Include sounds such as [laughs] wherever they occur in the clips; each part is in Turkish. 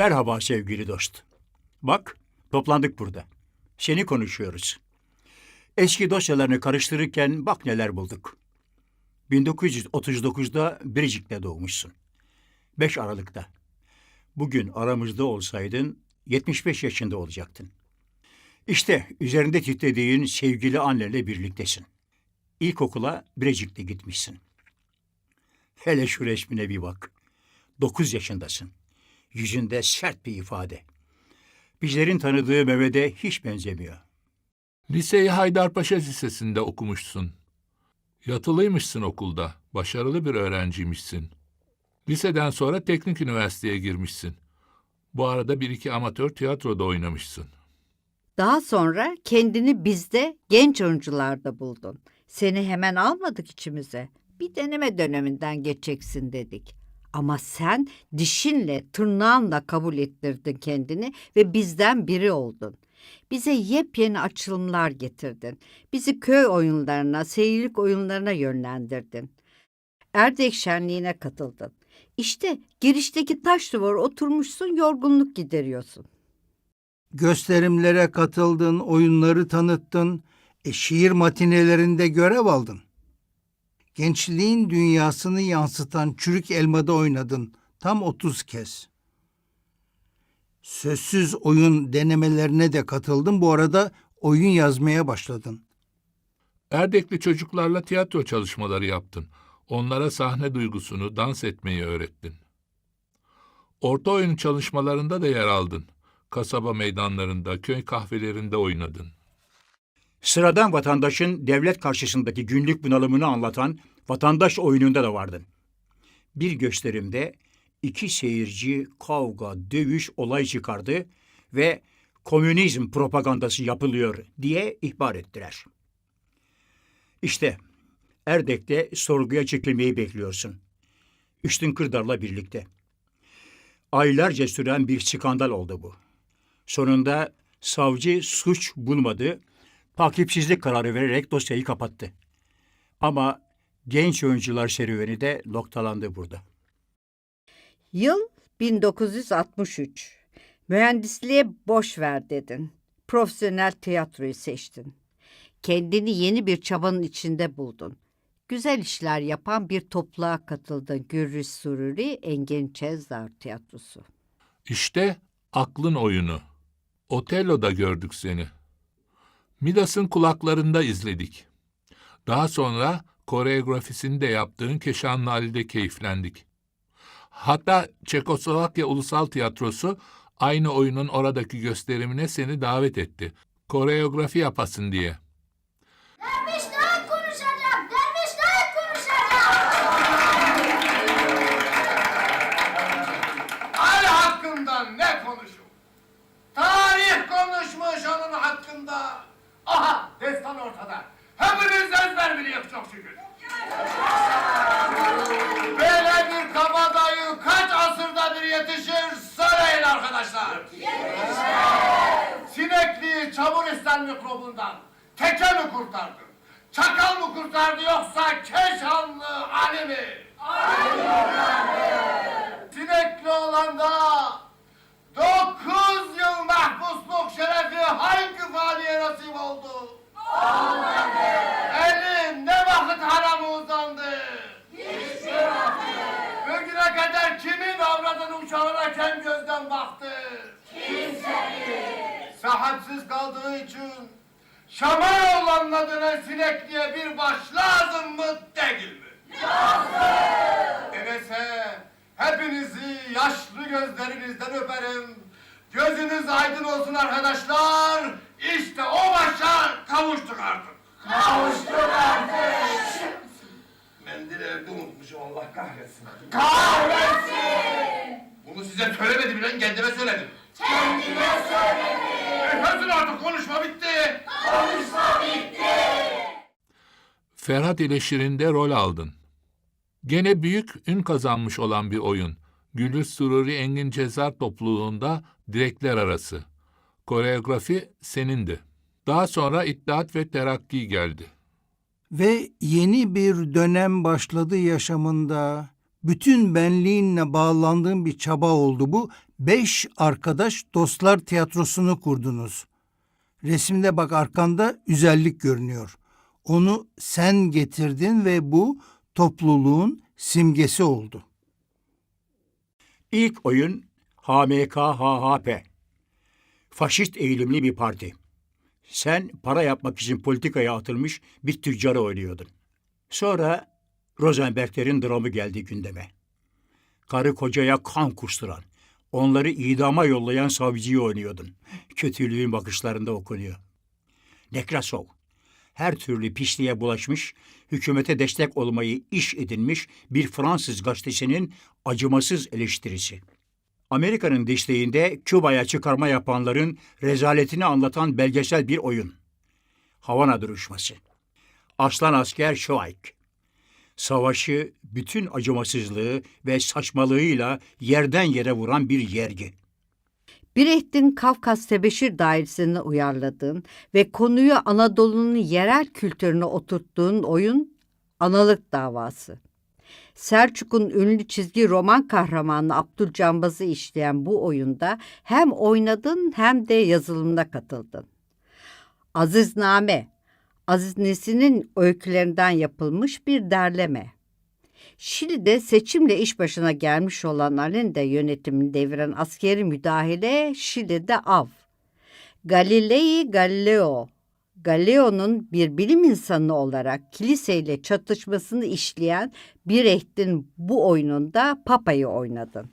Merhaba sevgili dost. Bak, toplandık burada. Seni konuşuyoruz. Eski dosyalarını karıştırırken bak neler bulduk. 1939'da Biricik'te doğmuşsun. 5 Aralık'ta. Bugün aramızda olsaydın 75 yaşında olacaktın. İşte üzerinde titrediğin sevgili annenle birliktesin. İlkokula Birecik'te gitmişsin. Hele şu resmine bir bak. 9 yaşındasın. Yüzünde sert bir ifade. Bizlerin tanıdığı Mehmet'e hiç benzemiyor. Liseyi Haydarpaşa Lisesi'nde okumuşsun. Yatılıymışsın okulda. Başarılı bir öğrenciymişsin. Liseden sonra teknik üniversiteye girmişsin. Bu arada bir iki amatör tiyatroda oynamışsın. Daha sonra kendini bizde genç oyuncularda buldun. Seni hemen almadık içimize. Bir deneme döneminden geçeceksin dedik. Ama sen dişinle, tırnağınla kabul ettirdin kendini ve bizden biri oldun. Bize yepyeni açılımlar getirdin. Bizi köy oyunlarına, seyirlik oyunlarına yönlendirdin. Erdek şenliğine katıldın. İşte girişteki taş duvara oturmuşsun, yorgunluk gideriyorsun. Gösterimlere katıldın, oyunları tanıttın, e, şiir matinelerinde görev aldın. Gençliğin dünyasını yansıtan Çürük Elma'da oynadın tam 30 kez. Sözsüz oyun denemelerine de katıldın. Bu arada oyun yazmaya başladın. Erdekli çocuklarla tiyatro çalışmaları yaptın. Onlara sahne duygusunu, dans etmeyi öğrettin. Orta oyun çalışmalarında da yer aldın. Kasaba meydanlarında, köy kahvelerinde oynadın. Sıradan vatandaşın devlet karşısındaki günlük bunalımını anlatan vatandaş oyununda da vardın. Bir gösterimde iki seyirci kavga, dövüş, olay çıkardı ve komünizm propagandası yapılıyor diye ihbar ettiler. İşte Erdek'te sorguya çekilmeyi bekliyorsun. Üstün Kırdar'la birlikte. Aylarca süren bir skandal oldu bu. Sonunda savcı suç bulmadı, takipsizlik kararı vererek dosyayı kapattı. Ama genç oyuncular serüveni de noktalandı burada. Yıl 1963. Mühendisliğe boş ver dedin. Profesyonel tiyatroyu seçtin. Kendini yeni bir çabanın içinde buldun. Güzel işler yapan bir topluluğa katıldın. Gürrüz Sururi Engin Çezdar Tiyatrosu. İşte aklın oyunu. Otello'da gördük seni. Midas'ın kulaklarında izledik. Daha sonra koreografisini de yaptığın Keşanlı Ali'de keyiflendik. Hatta Çekoslovakya Ulusal Tiyatrosu aynı oyunun oradaki gösterimine seni davet etti. Koreografi yapasın diye. Dervişler konuşacak, dervişler konuşacak. Ali hakkında ne konuşur? Tarih konuşmuş onun hakkında. Aha destan ortada. Hepiniz ezber biliyor çok şükür. Böyle bir kabadayı kaç asırda bir yetişir söyleyin arkadaşlar. Sinekliği çaburistan mikrobundan teke mi kurtardı? Çakal mı kurtardı yoksa Keşanlı Ali mi? Sinekli olanda dokuz yıl mahpusluk şerefi hangi valiye nasip oldu? Olmadı. Eli ne vakit harama uzandı? Hiçbir vakit. Bugüne kadar kimin avradının uçağına kem gözden baktı? Kimsenin. Sahipsiz kaldığı için Şam'a olanla dönen sinekliğe bir baş lazım mı değil mi? Öyleyse hepinizi yaşlı gözlerinizden öperim. Gözünüz aydın olsun arkadaşlar. İşte o başa kavuştuk artık. Kavuştuk artık. Mendil evde unutmuşum Allah kahretsin. Kahretsin! Bunu size söylemedim lan kendime söyledim. Kendine söyledim. Efendim artık konuşma bitti. Ferhat ile Şirin'de rol aldın. Gene büyük ün kazanmış olan bir oyun. Güllü Sururi Engin Cezar topluluğunda direkler arası. Koreografi senindi. Daha sonra İttihat ve Terakki geldi. Ve yeni bir dönem başladı yaşamında. Bütün benliğinle bağlandığın bir çaba oldu bu. Beş arkadaş dostlar tiyatrosunu kurdunuz. Resimde bak arkanda güzellik görünüyor. Onu sen getirdin ve bu topluluğun simgesi oldu. İlk oyun HMKHHP. Faşist eğilimli bir parti. Sen para yapmak için politikaya atılmış bir tüccarı oynuyordun. Sonra Rosenberglerin dramı geldi gündeme. Karı kocaya kan kusturan, onları idama yollayan savcıyı oynuyordun. Kötülüğün bakışlarında okunuyor. Nekrasov, her türlü pisliğe bulaşmış, hükümete destek olmayı iş edinmiş bir Fransız gazetesinin acımasız eleştirisi. Amerika'nın desteğinde Küba'ya çıkarma yapanların rezaletini anlatan belgesel bir oyun. Havana duruşması. Aslan asker Şoayk. Savaşı bütün acımasızlığı ve saçmalığıyla yerden yere vuran bir yergi. Brecht'in Kafkas Tebeşir Dairesi'ni uyarladığın ve konuyu Anadolu'nun yerel kültürüne oturttuğun oyun Analık Davası. Selçuk'un ünlü çizgi roman kahramanı Abdülcambaz'ı işleyen bu oyunda hem oynadın hem de yazılımına katıldın. Azizname, Aziz Nesin'in öykülerinden yapılmış bir derleme. Şili'de seçimle iş başına gelmiş olan Allende yönetimini deviren askeri müdahale Şili'de av. Galilei Galileo, Galileo'nun bir bilim insanı olarak kiliseyle çatışmasını işleyen Brecht'in bu oyununda Papa'yı oynadın.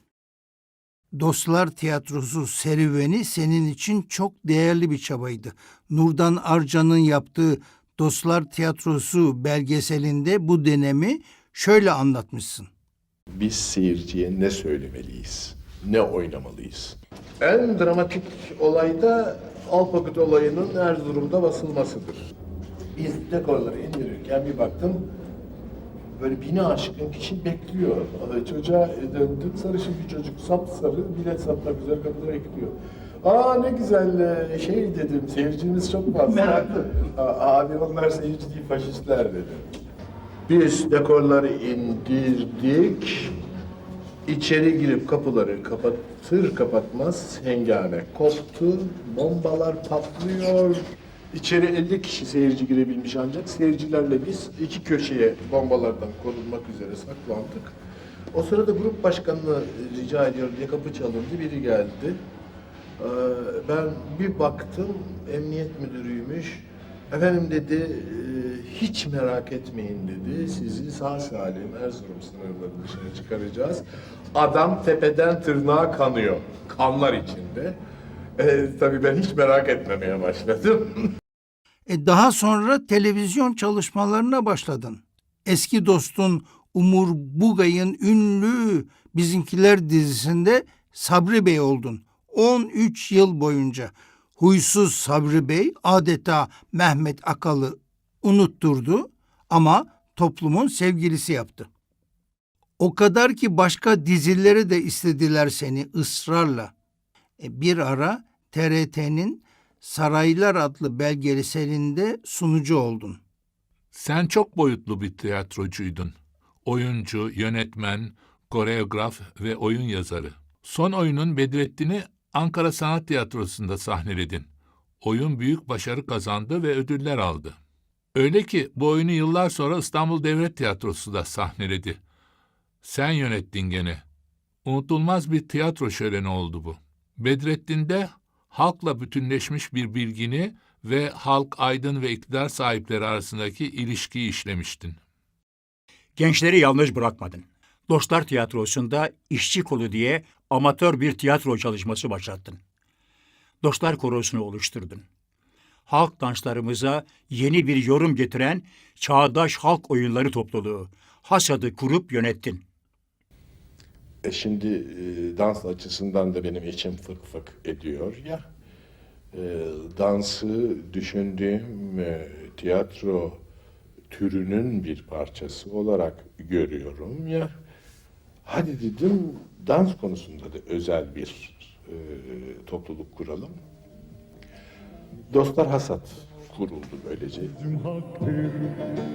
Dostlar Tiyatrosu serüveni senin için çok değerli bir çabaydı. Nurdan Arcan'ın yaptığı Dostlar Tiyatrosu belgeselinde bu dönemi şöyle anlatmışsın. Biz seyirciye ne söylemeliyiz? Ne oynamalıyız? En dramatik olay da Alpakut olayının Erzurum'da basılmasıdır. Biz dekorları indirirken bir baktım böyle bina aşkın kişi bekliyor. Çocuğa döndüm sarışın bir çocuk sapsarı bilet satmak üzere kapıda bekliyor. Aa ne güzel e, şey dedim seyircimiz çok fazla. Meraklı. Abi onlar seyirci değil faşistler dedim. Biz dekorları indirdik. İçeri girip kapıları kapatır kapatmaz hengame koptu. Bombalar patlıyor. İçeri 50 kişi seyirci girebilmiş ancak seyircilerle biz iki köşeye bombalardan korunmak üzere saklandık. O sırada grup başkanını rica ediyorum diye kapı çalındı. Biri geldi. Ee, Ben bir baktım emniyet müdürüymüş. Efendim dedi "e, hiç merak etmeyin dedi. Sizi sağ salim Erzurum sınırları dışına çıkaracağız. Adam tepeden tırnağa kanıyor. Kanlar içinde. Ee, tabii ben hiç merak etmemeye başladım. E daha sonra televizyon çalışmalarına başladın. Eski dostun Umur Bugay'ın ünlü Bizimkiler dizisinde Sabri Bey oldun. 13 yıl boyunca. Huysuz Sabri Bey adeta Mehmet Akal'ı unutturdu ama toplumun sevgilisi yaptı. O kadar ki başka dizilere de istediler seni ısrarla. E, bir ara TRT'nin Saraylar adlı belgeselinde sunucu oldun. Sen çok boyutlu bir tiyatrocuydun. Oyuncu, yönetmen, koreograf ve oyun yazarı. Son oyunun Bedrettin'i Ankara Sanat Tiyatrosu'nda sahneledin. Oyun büyük başarı kazandı ve ödüller aldı. Öyle ki bu oyunu yıllar sonra İstanbul Devlet Tiyatrosu da sahneledi. Sen yönettin gene. Unutulmaz bir tiyatro şöleni oldu bu. Bedrettin'de halkla bütünleşmiş bir bilgini ve halk aydın ve iktidar sahipleri arasındaki ilişkiyi işlemiştin. Gençleri yalnız bırakmadın. Dostlar Tiyatrosu'nda işçi kolu diye amatör bir tiyatro çalışması başlattın. Dostlar Korosu'nu oluşturdun. Halk danslarımıza yeni bir yorum getiren Çağdaş Halk Oyunları Topluluğu, HASAD'ı kurup yönettin. E şimdi e, dans açısından da benim içim fık fık ediyor ya. E, dansı düşündüğüm e, tiyatro türünün bir parçası olarak görüyorum ya. Hadi dedim dans konusunda da özel bir e, topluluk kuralım. Dostlar Hasat. Kuruldu böylece. Sözüm haktır,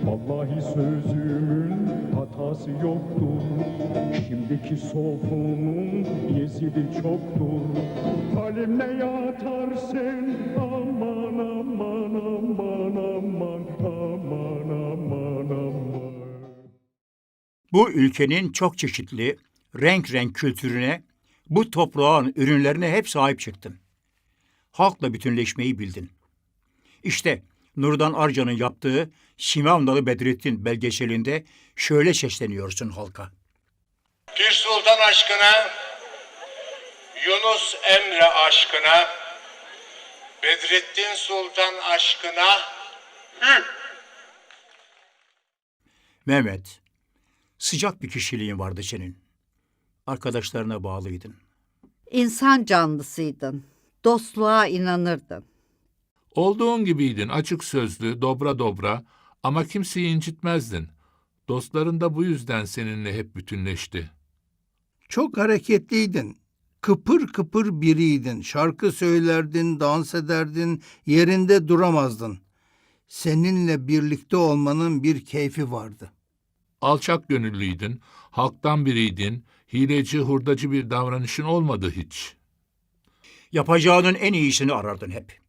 vallahi sözümün hata parası yoktur. Şimdiki sofunun Yezidi çoktur. Halimle yatarsın? Aman aman aman aman Aman aman aman. Bu ülkenin çok çeşitli, renk renk kültürüne, bu toprağın ürünlerine hep sahip çıktın. Halkla bütünleşmeyi bildin. İşte Nurdan Arcan'ın yaptığı Simavnalı Bedrettin belgeselinde şöyle sesleniyorsun halka. Pir Sultan aşkına, Yunus Emre aşkına, Bedrettin Sultan aşkına, Mehmet, sıcak bir kişiliğin vardı senin. Arkadaşlarına bağlıydın. İnsan canlısıydın. Dostluğa inanırdın. Olduğun gibiydin, açık sözlü, dobra dobra ama kimseyi incitmezdin. Dostların da bu yüzden seninle hep bütünleşti. Çok hareketliydin. Kıpır kıpır biriydin. Şarkı söylerdin, dans ederdin, yerinde duramazdın. Seninle birlikte olmanın bir keyfi vardı. Alçak gönüllüydün, halktan biriydin, hileci, hurdacı bir davranışın olmadı hiç. Yapacağının en iyisini arardın hep.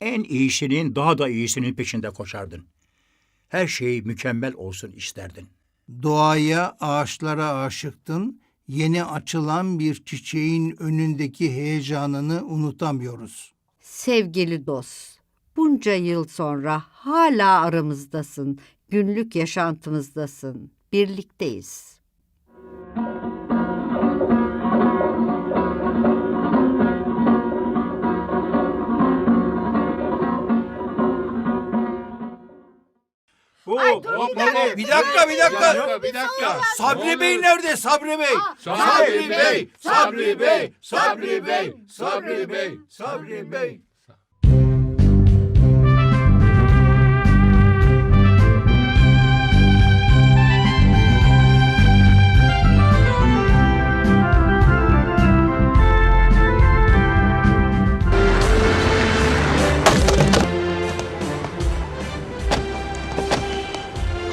En iyisinin daha da iyisinin peşinde koşardın. Her şey mükemmel olsun isterdin. Doğaya, ağaçlara aşıktın. Yeni açılan bir çiçeğin önündeki heyecanını unutamıyoruz. Sevgili dost, bunca yıl sonra hala aramızdasın. Günlük yaşantımızdasın. Birlikteyiz. Bir dakika, bir dakika. Bir dakika. Sabri Bey nerede? Sabri Bey. Sabri Bey, Sabri Bey, Sabri Bey, Sabri Bey, Sabri Bey.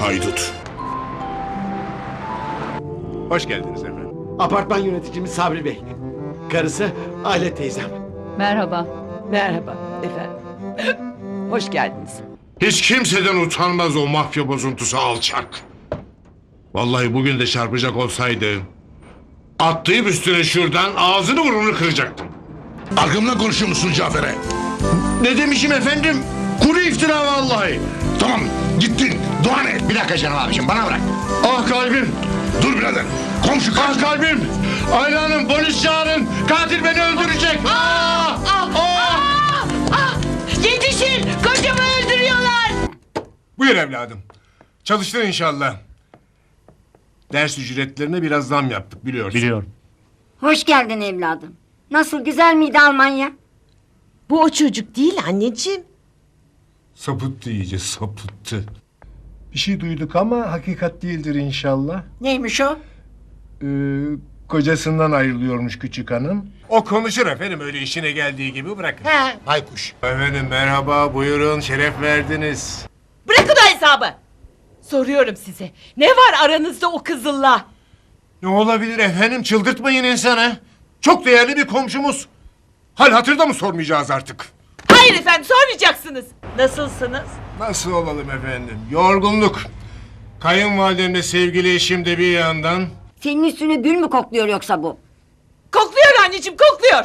Haydut. Hoş geldiniz efendim. Apartman yöneticimiz Sabri Bey. Karısı Aile teyzem. Merhaba. Merhaba efendim. [laughs] Hoş geldiniz. Hiç kimseden utanmaz o mafya bozuntusu alçak. Vallahi bugün de çarpacak olsaydı... ...atlayıp üstüne şuradan ağzını burnunu kıracaktım. Arkamdan konuşuyor musun Cafer'e? Ne demişim efendim? Kuru iftira vallahi. Tamam gittin. Dua et. Bir dakika canım abiciğim bana bırak. Ah kalbim. Dur birader. Komşu Ah kalbim. Ayla Hanım polis çağırın. Katil beni öldürecek. Ah! Ah! Yetişin! Kocamı öldürüyorlar! Buyur evladım. Çalıştın inşallah. Ders ücretlerine biraz zam yaptık biliyorsun. Biliyorum. Hoş geldin evladım. Nasıl güzel miydi Almanya? Bu o çocuk değil anneciğim. Sapıttı iyice sapıttı. Bir şey duyduk ama hakikat değildir inşallah. Neymiş o? Ee, kocasından ayrılıyormuş küçük hanım. O konuşur efendim öyle işine geldiği gibi bırakın. He. Baykuş. Efendim merhaba buyurun şeref verdiniz. Bırakın o hesabı! Soruyorum size. Ne var aranızda o kızılla? Ne olabilir efendim çıldırtmayın insanı. Çok değerli bir komşumuz. Hal hatırda mı sormayacağız artık? Hayır efendim sormayacaksınız. Nasılsınız? Nasıl olalım efendim? Yorgunluk. Kayınvalidemle sevgili eşim de bir yandan. Senin üstüne gül mü kokluyor yoksa bu? Kokluyor anneciğim kokluyor.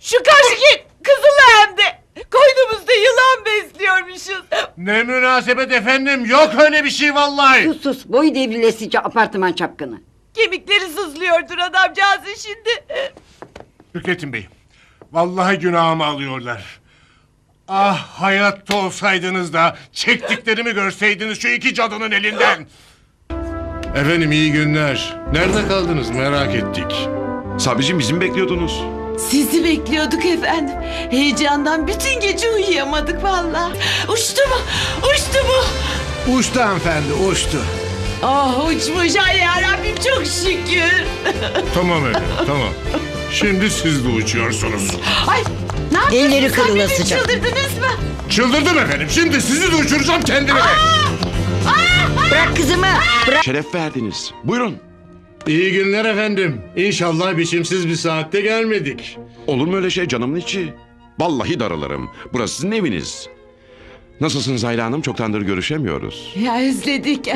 Şu karşıki kızılla hem de. Koynumuzda yılan besliyormuşuz. Ne münasebet efendim yok öyle bir şey vallahi. Sus sus boyu devrilesice apartman çapkını. Kemikleri sızlıyordur adamcağızın şimdi. Hükretin Bey. Vallahi günahımı alıyorlar. Ah hayatta olsaydınız da çektiklerimi görseydiniz şu iki cadının elinden. Efendim iyi günler. Nerede kaldınız merak ettik. Sabriciğim bizim bekliyordunuz. Sizi bekliyorduk efendim. Heyecandan bütün gece uyuyamadık vallahi. Uçtu mu? Uçtu mu? Uçtu hanımefendi uçtu. Ah uçmuş ay yarabbim çok şükür. Tamam efendim tamam. Şimdi siz de uçuyorsunuz. Ay ne yapıyorsunuz? Elleri kırılasıca. Çıldırdınız mı? Çıldırdım efendim. Şimdi sizi de uçuracağım kendime. Bırak kızımı. Bırak. Şeref verdiniz. Buyurun. İyi günler efendim. İnşallah biçimsiz bir saatte gelmedik. Olur mu öyle şey canımın içi? Vallahi darılırım. Burası sizin eviniz. Nasılsınız Ayla Hanım? Çoktandır görüşemiyoruz. Ya özledik. [clears throat]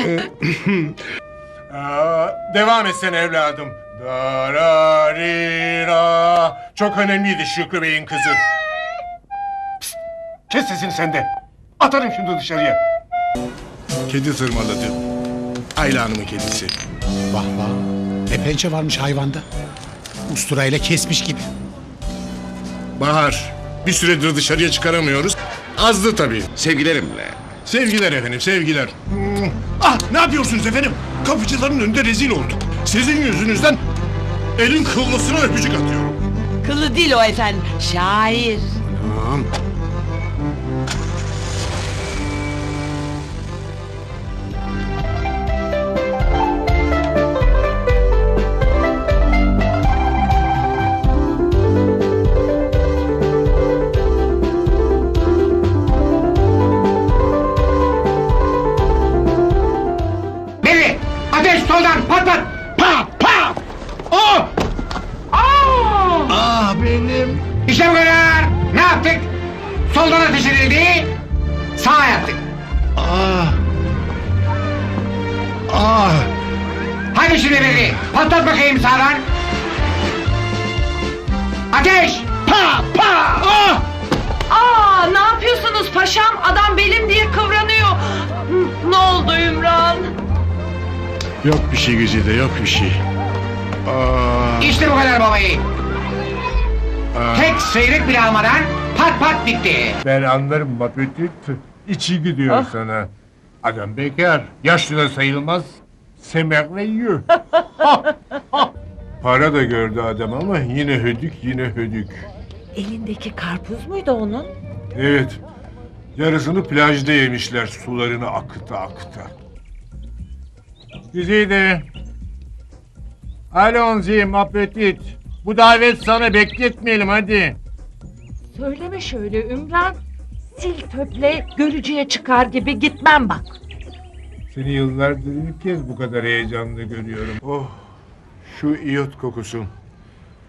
Aa, devam etsen evladım. Dararira. Çok önemliydi Şükrü Bey'in kızı. Pst, kes sesini sen de. Atarım şimdi dışarıya. Kedi tırmaladı. Ayla Hanım'ın kedisi. Vah vah. Ne pençe varmış hayvanda. Usturayla kesmiş gibi. Bahar, bir süredir dışarıya çıkaramıyoruz. Azdı tabii. Sevgilerimle. Sevgiler efendim, sevgiler. Ah, ne yapıyorsunuz efendim? Kapıcıların önünde rezil olduk. Sizin yüzünüzden elin kıllısına öpücük atıyorum. Kılı değil o efendim. Şair. Tamam. İşte bu kadar! Ne yaptık? Soldan ateş edildi. Sağa yaptık. Ah. Ah. Hadi şimdi beni! Patlat bakayım sağdan! Ateş! Pa pa! Oh! Aa ne yapıyorsunuz paşam? Adam belim diye kıvranıyor. Ne oldu Ümran? Yok bir şey Güzide, yok bir şey. Ah. İşte bu kadar babayı. Ah. Tek sıyrık bile almadan pat pat bitti. Ben anlarım Bapetit. İçi gidiyor sana. Adam bekar. Yaşlı da sayılmaz. Semerle yiyor. Para da gördü adam ama yine hödük yine hödük. Elindeki karpuz muydu onun? Evet. Yarısını plajda yemişler sularını akıta akıta. Güzide. Allons-y appetit. Bu davet sana bekletmeyelim hadi. Söyleme şöyle Ümran. Sil töple görücüye çıkar gibi gitmem bak. Seni yıllardır ilk kez bu kadar heyecanlı görüyorum. Oh, şu iyot kokusu.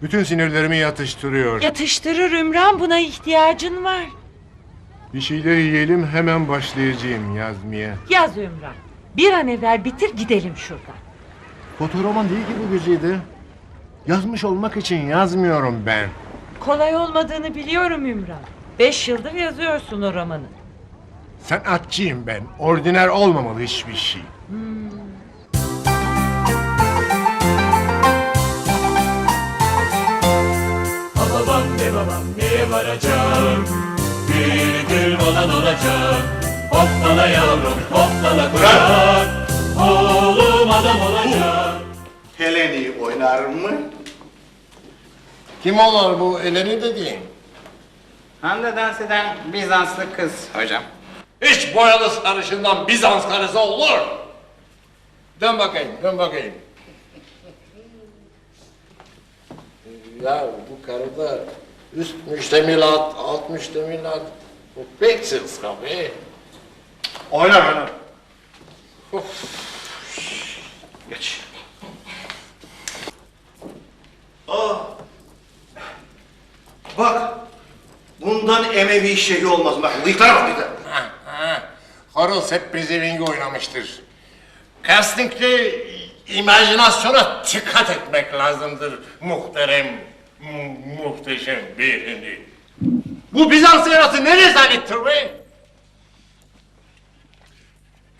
Bütün sinirlerimi yatıştırıyor. Yatıştırır Ümran buna ihtiyacın var. Bir şeyler yiyelim hemen başlayacağım yazmaya. Yaz Ümran. Bir an evvel bitir gidelim şuradan. Fotoroman değil ki bu güzide. Yazmış olmak için yazmıyorum ben. Kolay olmadığını biliyorum Ümran. Beş yıldır yazıyorsun o romanı. Sanatçıyım ben. Ordiner olmamalı hiçbir şey. Babam de babam neye varacağım Bir gün olan olacak Hoppala yavrum hoppala kucak Oğlum adam olacak Heleni oynar mı? Kim olur bu Eleni dediğin? Hande dans eden Bizanslı kız hocam. Hiç boyalı sarışından Bizans karısı olur. Dön bakayım, dön bakayım. Ya bu karıda üst müştemilat, alt müştemilat. Bu pek sırska be. Oynar oynar. Geç. Bak. Bundan Emevi şeyi olmaz. Bak bıyıklara bak bıyıklara. Horus hep bizi ringi oynamıştır. Casting'de imajinasyona dikkat etmek lazımdır muhterem, mu- muhteşem beyefendi. Bu Bizans yaratı ne rezalettir be?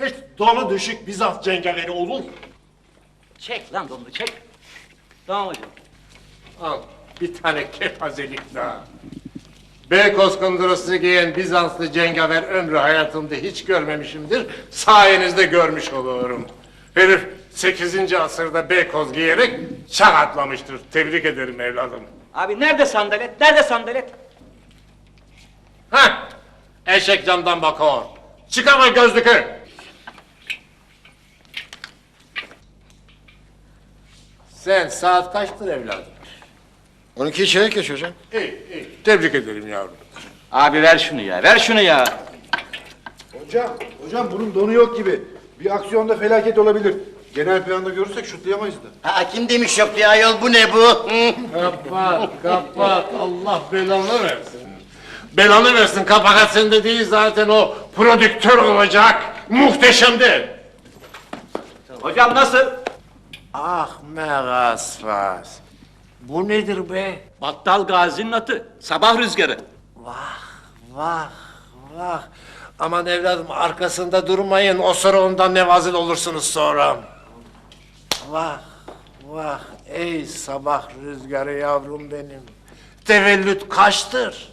Hiç donu düşük Bizans cengaleri olur. Çek lan donunu çek. Tamam hocam. Al bir tane kepazelik daha. Beykoz kundurası giyen Bizanslı cengaver ömrü hayatımda hiç görmemişimdir. Sayenizde görmüş olurum. Herif 8. asırda Beykoz giyerek çağ atlamıştır. Tebrik ederim evladım. Abi nerede sandalet? Nerede sandalet? Heh! Eşek camdan bakıyor. Çıkarma gözlükü. Sen saat kaçtır evladım? 12 çeyrek geç hocam. İyi, iyi. Tebrik ederim yavrum. Abi ver şunu ya. Ver şunu ya. Hocam, hocam bunun donu yok gibi. Bir aksiyonda felaket olabilir. Genel planda görürsek şutlayamayız da. Ha, kim demiş yok ya yol bu ne bu? Kapat, kapat. Allah belanı versin. Belanı versin. Kabahat sende değil zaten o prodüktör olacak. Muhteşemdi. Hocam nasıl? Ah megasfas. Bu nedir be? Battal Gazi'nin atı. Sabah rüzgarı. Vah vah. Aman evladım arkasında durmayın. O sıra ondan nevazil olursunuz sonra. Vah vah. Ey sabah rüzgarı yavrum benim. Tevellüt kaçtır.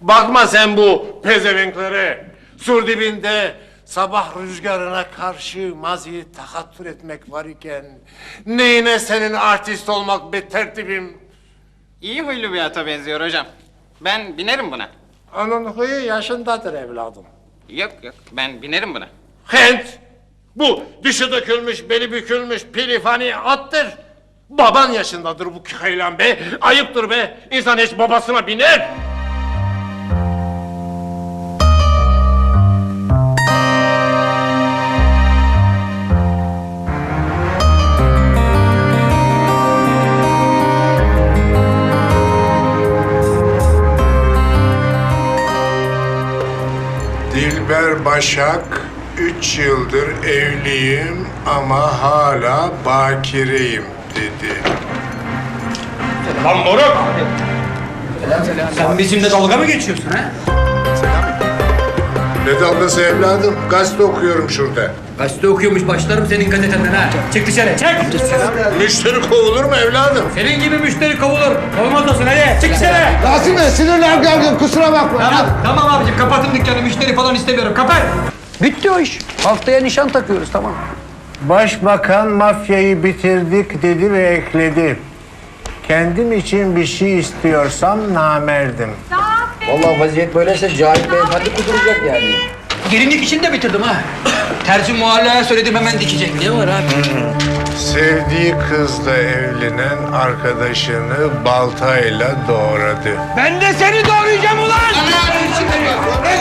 Bakma sen bu pezevenklere. Sur dibinde sabah rüzgarına karşı maziyi takattür etmek var iken neyine senin artist olmak be tertibim. İyi huylu bir ata benziyor hocam. Ben binerim buna. Onun huyu yaşındadır evladım. Yok yok ben binerim buna. Hent! Bu dışı dökülmüş, beli bükülmüş, pilifani attır. Baban yaşındadır bu kaylan be. Ayıptır be. İnsan hiç babasına biner. Başak, üç yıldır evliyim ama hala bakireyim dedi. Lan moruk! Sen bizimle dalga mı geçiyorsun ha? Ne dalgası evladım? Gazete okuyorum şurada. Gazete okuyormuş başlarım senin gazetenden ha. Çık dışarı çık. Müşteri kovulur mu evladım? Senin gibi müşteri kovulur. Olmaz olsun hadi çık dışarı. Rasim Bey sinirler gergin kusura bakma. Tamam tamam abicim kapatın dükkanı müşteri falan istemiyorum kapat. Bitti o iş. Haftaya nişan takıyoruz tamam. Başbakan mafyayı bitirdik dedi ve ekledi. Kendim için bir şey istiyorsam namerdim. Vallahi vaziyet böyleyse Cahit Beyefendi kuduracak yani. Gelinlik işini de bitirdim ha. Terzi muhallaya söyledim hemen dikecek. Ne var abi? Sevdiği kızla evlenen arkadaşını baltayla doğradı. Ben de seni doğrayacağım ulan! Ne